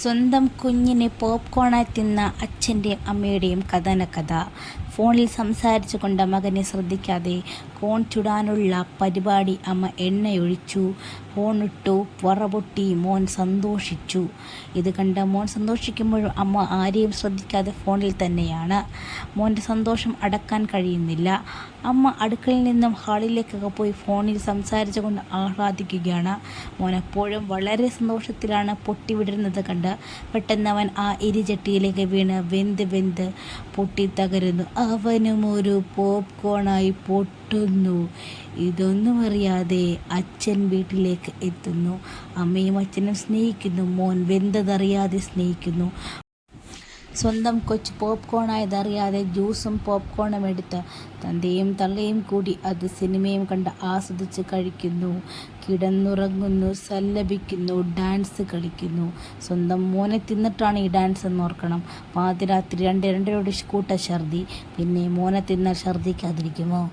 സ്വന്തം കുഞ്ഞിനെ പോപ്കോണായി തിന്ന അച്ഛന്റെയും അമ്മയുടെയും കഥനകഥ ഫോണിൽ സംസാരിച്ചു കൊണ്ട് മകനെ ശ്രദ്ധിക്കാതെ കോൺ ചുടാനുള്ള പരിപാടി അമ്മ എണ്ണയൊഴിച്ചു. ഫോണിട്ടു പുറപൊട്ടി മോൻ സന്തോഷിച്ചു. ഇത് കണ്ട് മോൻ സന്തോഷിക്കുമ്പോഴും അമ്മ ആരെയും ശ്രദ്ധിക്കാതെ ഫോണിൽ തന്നെയാണ്. മോന്റെ സന്തോഷം അടക്കാൻ കഴിയുന്നില്ല. അമ്മ അടുക്കളയിൽ നിന്നും ഹാളിലേക്കൊക്കെ പോയി ഫോണിൽ സംസാരിച്ചു കൊണ്ട് ആഹ്ലാദിക്കുകയാണ്. മോൻ എപ്പോഴും വളരെ സന്തോഷത്തിലാണ് പൊട്ടിവിടരുന്നത് കണ്ട് പെട്ടെന്ന് അവൻ ആ എരിചട്ടിയിലേക്ക് വീണ് വെന്ത് വെന്ത് പൊട്ടി തകരുന്നു. അവനും ഒരു പോപ്കോണായി പൊട്ടുന്നു. ഇതൊന്നും അറിയാതെ അച്ഛൻ വീട്ടിലേക്ക് എത്തുന്നു. അമ്മയും അച്ഛനും സ്നേഹിക്കുന്നു. മോൻ വെന്തതറിയാതെ സ്നേഹിക്കുന്നു. സ്വന്തം കൊച്ചു പോപ്കോണായതറിയാതെ ജ്യൂസും പോപ്കോണും എടുത്ത് തന്തയും തള്ളയും കൂടി അത് സിനിമയും കണ്ട് ആസ്വദിച്ച് കഴിക്കുന്നു. കിടന്നുറങ്ങുന്നു സല്ലപിക്കുന്നു ഡാൻസ് കളിക്കുന്നു. സ്വന്തം മോനെ തിന്നിട്ടാണ് ഈ ഡാൻസ് എന്ന് ഓർക്കണം. പാതിരാത്രി രണ്ട് രണ്ടരോട് കൂട്ട ഛർദി. പിന്നെ മോനെ തിന്നാൽ ഛർദിക്കാതിരിക്കുമോ?